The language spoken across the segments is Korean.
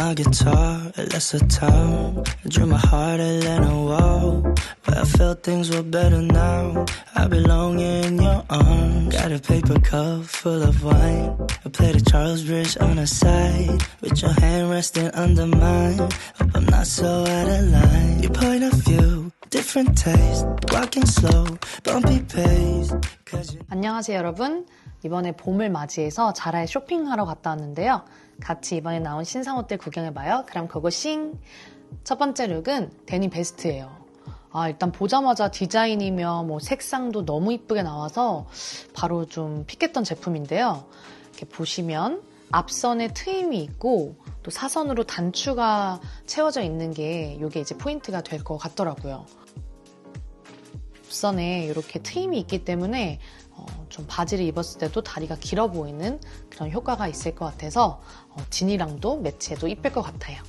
my guitar, it lets her town. I drew my heart and let a wall. But I felt things were better now. I belong in your arms. Got a paper cup full of wine. I play the Charles Bridge on the side. With your hand resting under mine. Hope I'm not so out of line. Your point of 안녕하세요, 여러분. 이번에 봄을 맞이해서 자라에 쇼핑하러 갔다 왔는데요. 같이 이번에 나온 신상 옷들 구경해봐요. 그럼 고고싱! 첫 번째 룩은 데님 베스트예요. 아, 일단 보자마자 디자인이며 뭐 색상도 너무 이쁘게 나와서 바로 좀 픽했던 제품인데요. 이렇게 보시면 앞선에 트임이 있고 또 사선으로 단추가 채워져 있는 게 이게 이제 포인트가 될 것 같더라고요. 앞선에 이렇게 트임이 있기 때문에 어, 좀 바지를 입었을 때도 다리가 길어 보이는 그런 효과가 있을 것 같아서 어, 진이랑도 매치해도 이쁠 것 같아요.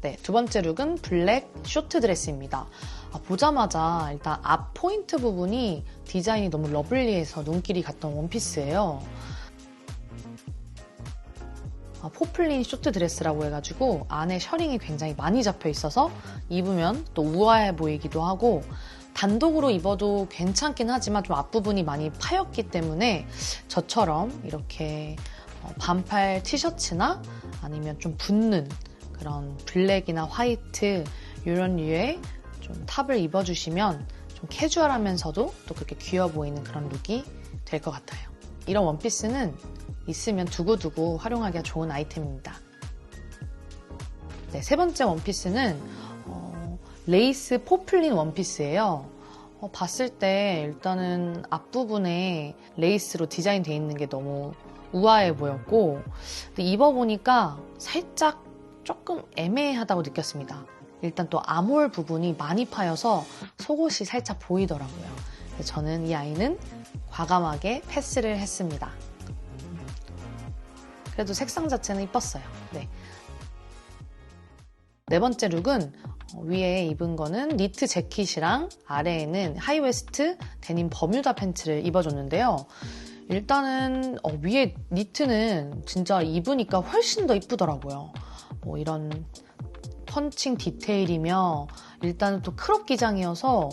네, 두 번째 룩은 블랙 쇼트 드레스입니다. 아, 보자마자 일단 앞 포인트 부분이 디자인이 너무 러블리해서 눈길이 갔던 원피스예요. 아, 포플린 쇼트 드레스라고 해가지고 안에 셔링이 굉장히 많이 잡혀 있어서 입으면 또 우아해 보이기도 하고 단독으로 입어도 괜찮긴 하지만 좀 앞부분이 많이 파였기 때문에 저처럼 이렇게 어, 반팔 티셔츠나 아니면 좀 붙는 그런 블랙이나 화이트 이런 류의 좀 탑을 입어주시면 좀 캐주얼하면서도 또 그렇게 귀여워 보이는 그런 룩이 될 것 같아요. 이런 원피스는 있으면 두고두고 활용하기가 좋은 아이템입니다. 네, 세 번째 원피스는 어, 레이스 포플린 원피스예요. 어, 봤을 때 일단은 앞부분에 레이스로 디자인되어 있는 게 너무 우아해 보였고 입어보니까 살짝 조금 애매하다고 느꼈습니다. 일단 또 암홀 부분이 많이 파여서 속옷이 살짝 보이더라고요. 저는 이 아이는 과감하게 패스를 했습니다. 그래도 색상 자체는 이뻤어요. 네. 네 번째 룩은 어, 위에 입은 거는 니트 재킷이랑 아래에는 하이웨스트 데님 버뮤다 팬츠를 입어줬는데요. 일단은 어, 위에 니트는 진짜 입으니까 훨씬 더 이쁘더라고요. 뭐 이런 펀칭 디테일이며 일단은 또 크롭 기장이어서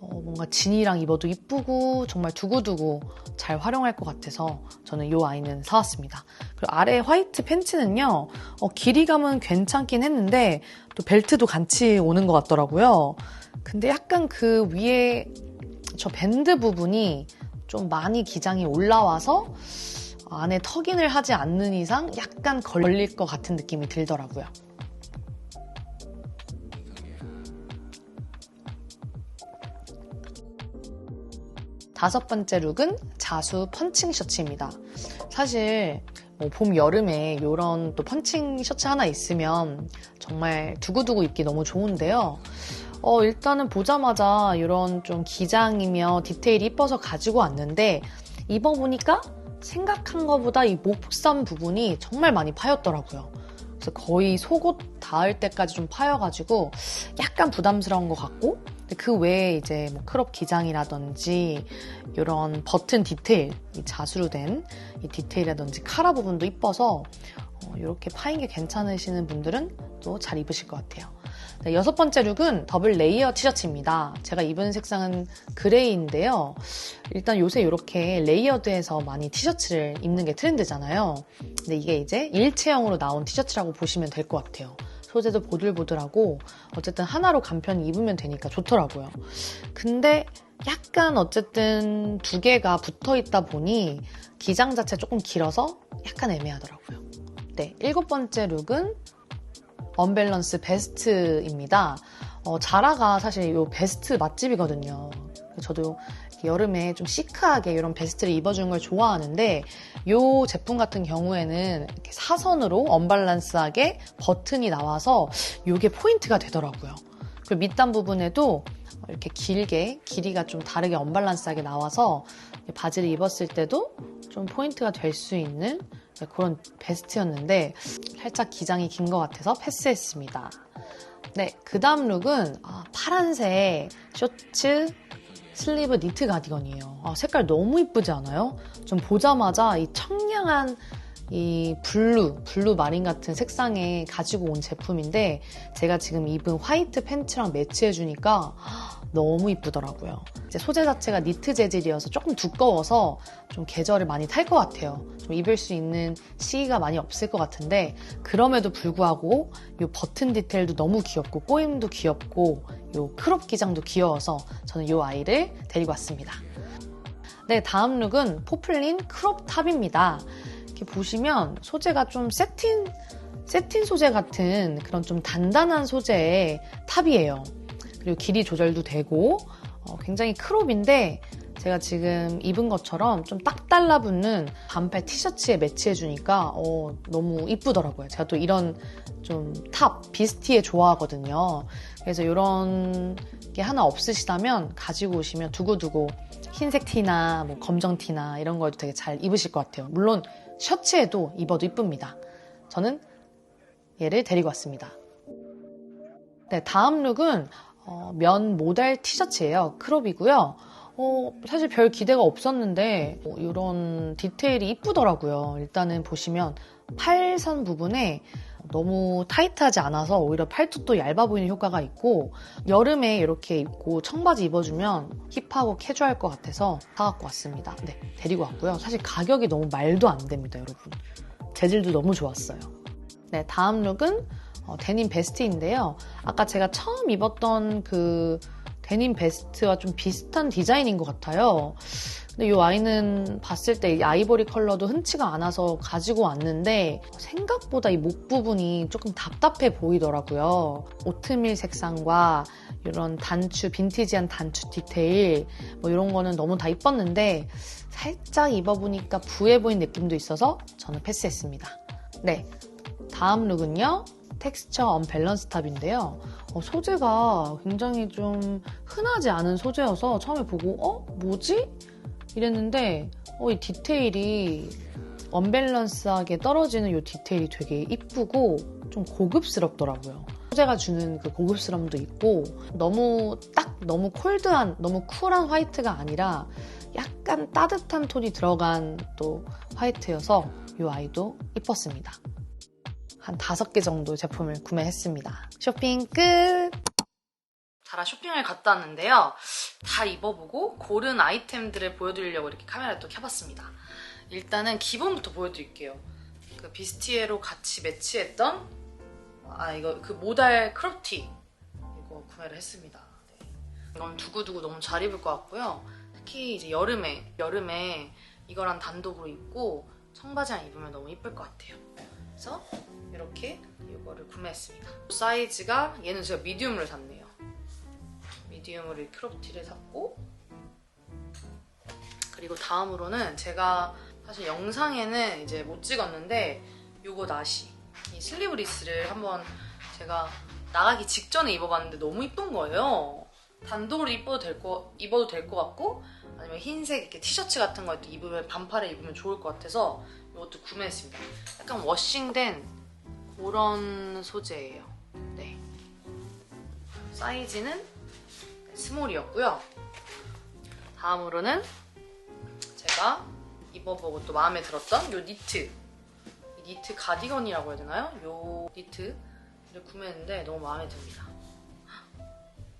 어, 뭔가 진이랑 입어도 이쁘고 정말 두고두고 잘 활용할 것 같아서 저는 이 아이는 사왔습니다. 그리고 아래 화이트 팬츠는요 어, 길이감은 괜찮긴 했는데 또 벨트도 같이 오는 것 같더라고요. 근데 약간 그 위에 저 밴드 부분이 좀 많이 기장이 올라와서 안에 턱인을 하지 않는 이상 약간 걸릴 것 같은 느낌이 들더라고요. 다섯 번째 룩은 자수 펀칭 셔츠입니다. 사실 뭐 봄 여름에 이런 또 펀칭 셔츠 하나 있으면 정말 두고두고 입기 너무 좋은데요. 어, 일단은 보자마자 이런 좀 기장이며 디테일이 이뻐서 가지고 왔는데 입어보니까 생각한 것보다 이 목선 부분이 정말 많이 파였더라고요. 그래서 거의 속옷 닿을 때까지 좀 파여가지고 약간 부담스러운 것 같고 그 외에 이제 뭐 크롭 기장이라든지 이런 버튼 디테일, 이 자수로 된 이 디테일이라든지 카라 부분도 이뻐서 어, 이렇게 파인 게 괜찮으시는 분들은 또 잘 입으실 것 같아요. 네, 여섯 번째 룩은 더블 레이어 티셔츠입니다. 제가 입은 색상은 그레이인데요. 일단 요새 이렇게 레이어드해서 많이 티셔츠를 입는 게 트렌드잖아요. 근데 이게 이제 일체형으로 나온 티셔츠라고 보시면 될 것 같아요. 소재도 보들보들하고 어쨌든 하나로 간편히 입으면 되니까 좋더라고요. 근데 약간 어쨌든 두 개가 붙어 있다 보니 기장 자체 조금 길어서 약간 애매하더라고요. 네, 일곱 번째 룩은 언밸런스 베스트입니다. 어, 자라가 사실 이 베스트 맛집이거든요. 저도 여름에 좀 시크하게 이런 베스트를 입어주는 걸 좋아하는데 이 제품 같은 경우에는 사선으로 언밸런스하게 버튼이 나와서 이게 포인트가 되더라고요. 그리고 밑단 부분에도 이렇게 길게 길이가 좀 다르게 언밸런스하게 나와서 바지를 입었을 때도 좀 포인트가 될 수 있는 그런 베스트였는데 살짝 기장이 긴 것 같아서 패스했습니다. 네, 그 다음 룩은 아, 파란색 쇼츠 슬리브 니트 가디건이에요. 아, 색깔 너무 이쁘지 않아요? 좀 보자마자 이 청량한 이 블루, 블루 마린 같은 색상에 가지고 온 제품인데 제가 지금 입은 화이트 팬츠랑 매치해주니까 너무 이쁘더라고요. 이제 소재 자체가 니트 재질이어서 조금 두꺼워서 좀 계절을 많이 탈 것 같아요. 좀 입을 수 있는 시기가 많이 없을 것 같은데 그럼에도 불구하고 이 버튼 디테일도 너무 귀엽고 꼬임도 귀엽고 이 크롭 기장도 귀여워서 저는 이 아이를 데리고 왔습니다. 네, 다음 룩은 포플린 크롭 탑입니다. 이렇게 보시면 소재가 좀 세틴, 세틴 소재 같은 그런 좀 단단한 소재의 탑이에요. 그리고 길이 조절도 되고 어, 굉장히 크롭인데 제가 지금 입은 것처럼 좀 딱 달라붙는 반팔 티셔츠에 매치해주니까 어, 너무 이쁘더라고요. 제가 또 이런 좀 탑, 비스티에 좋아하거든요. 그래서 이런 게 하나 없으시다면 가지고 오시면 두고두고 흰색 티나 뭐 검정 티나 이런 거에도 되게 잘 입으실 것 같아요. 물론 셔츠에도 입어도 이쁩니다. 저는 얘를 데리고 왔습니다. 네, 다음 룩은 어, 면 모델 티셔츠예요. 크롭이고요. 어, 사실 별 기대가 없었는데 어, 이런 디테일이 이쁘더라고요. 일단은 보시면 팔선 부분에 너무 타이트하지 않아서 오히려 팔뚝도 얇아 보이는 효과가 있고 여름에 이렇게 입고 청바지 입어주면 힙하고 캐주얼할 것 같아서 사갖고 왔습니다. 네, 데리고 왔고요. 사실 가격이 너무 말도 안 됩니다, 여러분. 재질도 너무 좋았어요. 네, 다음 룩은 어, 데님 베스트인데요. 아까 제가 처음 입었던 그 데님 베스트와 좀 비슷한 디자인인 것 같아요. 근데 이 아이는 봤을 때 아이보리 컬러도 흔치가 않아서 가지고 왔는데 생각보다 이 목 부분이 조금 답답해 보이더라고요. 오트밀 색상과 이런 단추, 빈티지한 단추 디테일 뭐 이런 거는 너무 다 이뻤는데 살짝 입어보니까 부해 보인 느낌도 있어서 저는 패스했습니다. 네, 다음 룩은요. 텍스처 언밸런스 탑인데요. 어, 소재가 굉장히 좀 흔하지 않은 소재여서 처음에 보고 어? 뭐지? 이랬는데 어, 이 디테일이 언밸런스하게 떨어지는 이 디테일이 되게 이쁘고 좀 고급스럽더라고요. 소재가 주는 그 고급스러움도 있고 너무 딱 너무 콜드한 너무 쿨한 화이트가 아니라 약간 따뜻한 톤이 들어간 또 화이트여서 이 아이도 이뻤습니다. 한 다섯 개 정도 제품을 구매했습니다. 쇼핑 끝! 자라 쇼핑을 갔다 왔는데요. 다 입어보고 고른 아이템들을 보여드리려고 이렇게 카메라를 또 켜봤습니다. 일단은 기본부터 보여드릴게요. 그 비스티에로 같이 매치했던 아 이거 그 모달 크롭티 이거 구매를 했습니다. 네. 이건 두고두고 너무 잘 입을 것 같고요. 특히 이제 여름에 여름에 이거랑 단독으로 입고 청바지랑 입으면 너무 이쁠 것 같아요. 그래서 이렇게 이거를 구매했습니다. 사이즈가 얘는 제가 미디움을 샀네요. 미디움으로 크롭티를 샀고 그리고 다음으로는 제가 사실 영상에는 이제 못 찍었는데 요거 나시 이 슬리브 리스를 한번 제가 나가기 직전에 입어봤는데 너무 이쁜 거예요. 단독으로 입어도 될 거, 입어도 될 것 같고 아니면 흰색 이렇게 티셔츠 같은 거 입으면 반팔에 입으면 좋을 것 같아서 이것도 구매했습니다. 약간 워싱된 그런 소재예요. 네. 사이즈는 스몰이었고요. 다음으로는 제가 입어보고 또 마음에 들었던 이 니트. 이 니트 가디건이라고 해야 되나요? 이 니트를 구매했는데 너무 마음에 듭니다.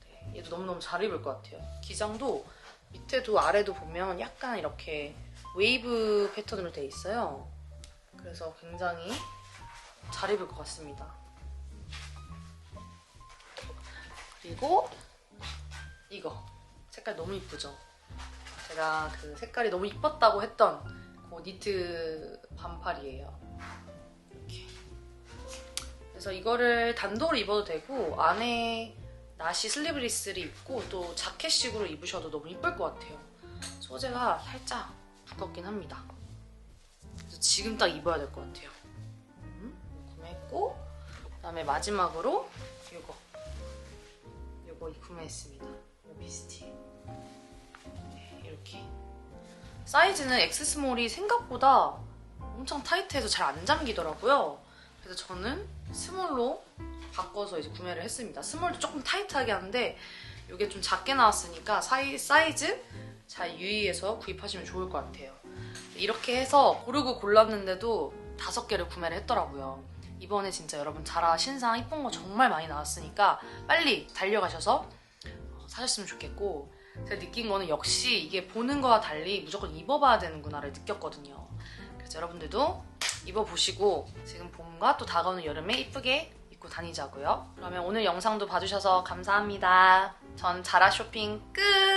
네, 얘도 너무너무 잘 입을 것 같아요. 기장도 밑에도 아래도 보면 약간 이렇게 웨이브 패턴으로 돼 있어요. 그래서 굉장히 잘 입을 것 같습니다. 그리고 이거 색깔 너무 이쁘죠? 제가 그 색깔이 너무 이뻤다고 했던 그 니트 반팔이에요. 이렇게. 그래서 이거를 단독으로 입어도 되고 안에 나시 슬리브리스를 입고 또 자켓식으로 입으셔도 너무 이쁠 것 같아요. 소재가 살짝 두껍긴 합니다. 그래서 지금 딱 입어야 될 것 같아요. 구매했고 그다음에 마지막으로 이거 이거 구매했습니다. 비스티 네, 이렇게 사이즈는 엑스 스몰이 생각보다 엄청 타이트해서 잘 안 잠기더라고요. 그래서 저는 스몰로 바꿔서 이제 구매를 했습니다. 스몰도 조금 타이트하게 하는데 이게 좀 작게 나왔으니까 사이, 사이즈 잘 유의해서 구입하시면 좋을 것 같아요. 이렇게 해서 고르고 골랐는데도 다섯 개를 구매를 했더라고요. 이번에 진짜 여러분 자라 신상 이쁜 거 정말 많이 나왔으니까 빨리 달려가셔서 어, 사셨으면 좋겠고 제가 느낀 거는 역시 이게 보는 거와 달리 무조건 입어봐야 되는구나를 느꼈거든요. 그래서 여러분들도 입어보시고 지금 봄과 또 다가오는 여름에 이쁘게 입고 다니자고요. 그러면 오늘 영상도 봐주셔서 감사합니다. 전 자라 쇼핑 끝!